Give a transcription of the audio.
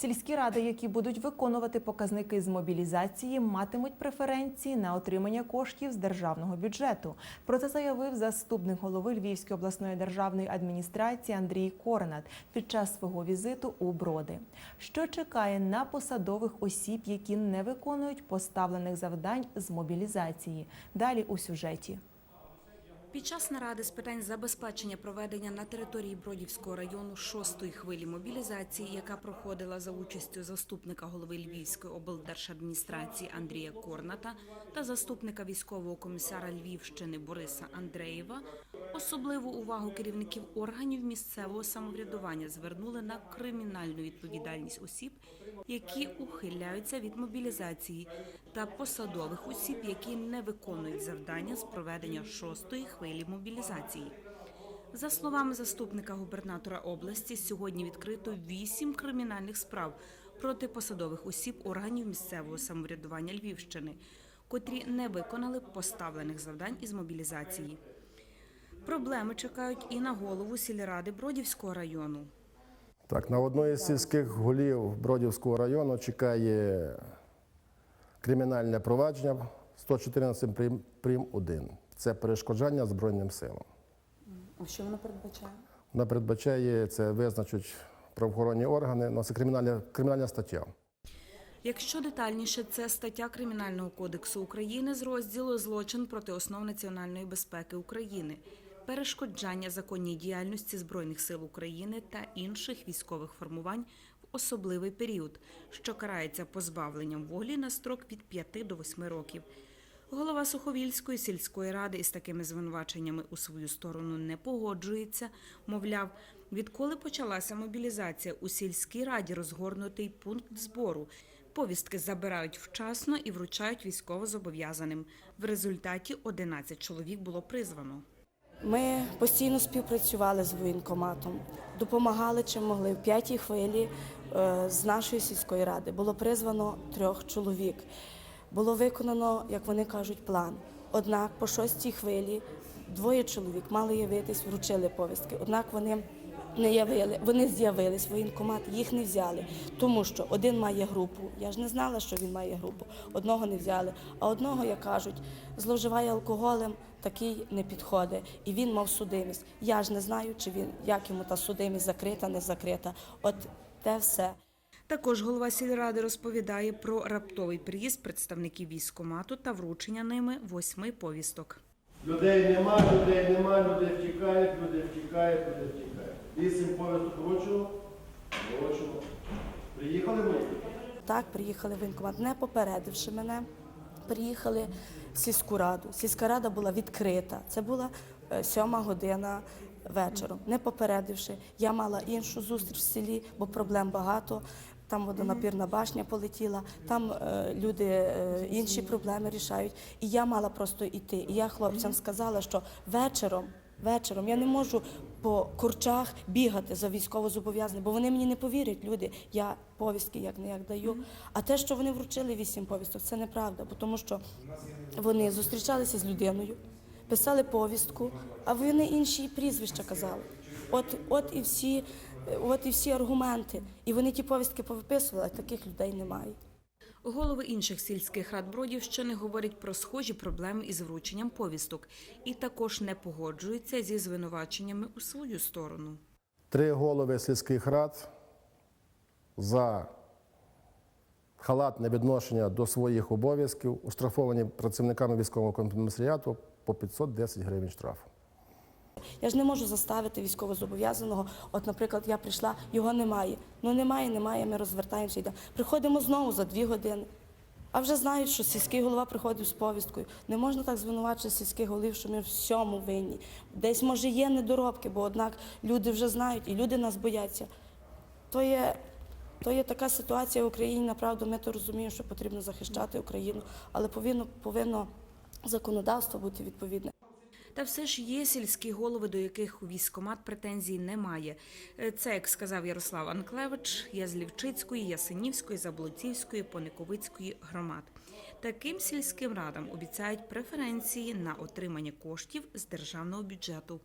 Сільські ради, які будуть виконувати показники з мобілізації, матимуть преференції на отримання коштів з державного бюджету. Про це заявив заступник голови Львівської обласної державної адміністрації Андрій Корнат під час свого візиту у Броди. Що чекає на посадових осіб, які не виконують поставлених завдань з мобілізації? Далі у сюжеті. Під час наради з питань забезпечення проведення на території Бродівського району шостої хвилі мобілізації, яка проходила за участю заступника голови Львівської облдержадміністрації Андрія Корната та заступника військового комісара Львівщини Бориса Андреєва, особливу увагу керівників органів місцевого самоврядування звернули на кримінальну відповідальність осіб, які ухиляються від мобілізації, та посадових осіб, які не виконують завдання з проведення шостої хвилі мобілізації. За словами заступника губернатора області, сьогодні відкрито вісім кримінальних справ проти посадових осіб органів місцевого самоврядування Львівщини, котрі не виконали поставлених завдань із мобілізації. Проблеми чекають і на голову сільради Бродівського району. Так, на одної з сільських голів Бродівського району чекає кримінальне провадження 114 прим, прим 1. Це перешкоджання Збройним силам. А що воно передбачає? Вона передбачає це визначать правоохоронні органи, ну, це кримінальна, кримінальна стаття. Якщо детальніше, це стаття Кримінального кодексу України з розділу Злочин проти основ національної безпеки України, перешкоджання законній діяльності Збройних сил України та інших військових формувань в особливий період, що карається позбавленням волі на строк від 5 до 8 років. Голова Суховільської сільської ради із такими звинуваченнями у свою сторону не погоджується. Мовляв, відколи почалася мобілізація у сільській раді розгорнутий пункт збору. Повістки забирають вчасно і вручають військовозобов'язаним. В результаті 11 чоловік було призвано. Ми постійно співпрацювали з воєнкоматом, допомагали чим могли. В п'ятій хвилі е, з нашої сільської ради було призвано трьох чоловік. Було виконано, як вони кажуть, план. Однак по шостій хвилі двоє чоловік мали явитись, вручили повістки. Однак вони не явили, вони з'явились воєнкомат, їх не взяли, тому що один має групу. Я ж не знала, що він має групу. Одного не взяли, а одного, як кажуть, зловживає алкоголем, такий не підходить. І він мав судимість. Я ж не знаю, чи він як йому та судимість закрита, не закрита. От те все. Також голова сільради розповідає про раптовий приїзд представників військомату та вручення ними восьми повісток. Людей нема, людей нема, люди втікають, люди втікають, люди втікають. Вісім повісток вручено, вручено. Приїхали ми? Так, приїхали в воєнкомат, не попередивши мене. Приїхали в сільську раду. Сільська рада була відкрита. Це була е, сьома година вечором. Не попередивши, я мала іншу зустріч в селі, бо проблем багато. Там водонапірна башня полетіла, там е, люди е, інші проблеми рішають. І я мала просто йти. І я хлопцям сказала, що вечором. Вечором я не можу по курчах бігати за військовозобов'язаних, бо вони мені не повірять, люди. Я повістки як не як даю. А те, що вони вручили вісім повісток, це неправда, бо тому що вони зустрічалися з людиною, писали повістку, а вони інші прізвища казали. От, от і всі, от і всі аргументи. І вони ті повістки повиписували, а таких людей немає. Голови інших сільських рад Бродівщини говорять про схожі проблеми із врученням повісток і також не погоджуються зі звинуваченнями у свою сторону. Три голови сільських рад за халатне відношення до своїх обов'язків оштрафовані працівниками військового комісаріату по 510 гривень штрафу. Я ж не можу заставити військовозобов'язаного. От, наприклад, я прийшла, його немає. Ну немає, немає, ми розвертаємося йдемо. Приходимо знову за дві години. А вже знають, що сільський голова приходив з повісткою. Не можна так звинувачити сільських голів, що ми всьому винні. Десь, може, є недоробки, бо однак люди вже знають і люди нас бояться. То є, то є така ситуація в Україні, направду, ми то розуміємо, що потрібно захищати Україну, але повинно, повинно законодавство бути відповідне. Та все ж є сільські голови, до яких у військомат претензій немає. Е, Це, як сказав Ярослав Анклевич, я з Лівчицької, Ясенівської, Заблоцівської, Пониковицької громад. Таким сільським радам обіцяють преференції на отримання коштів з державного бюджету.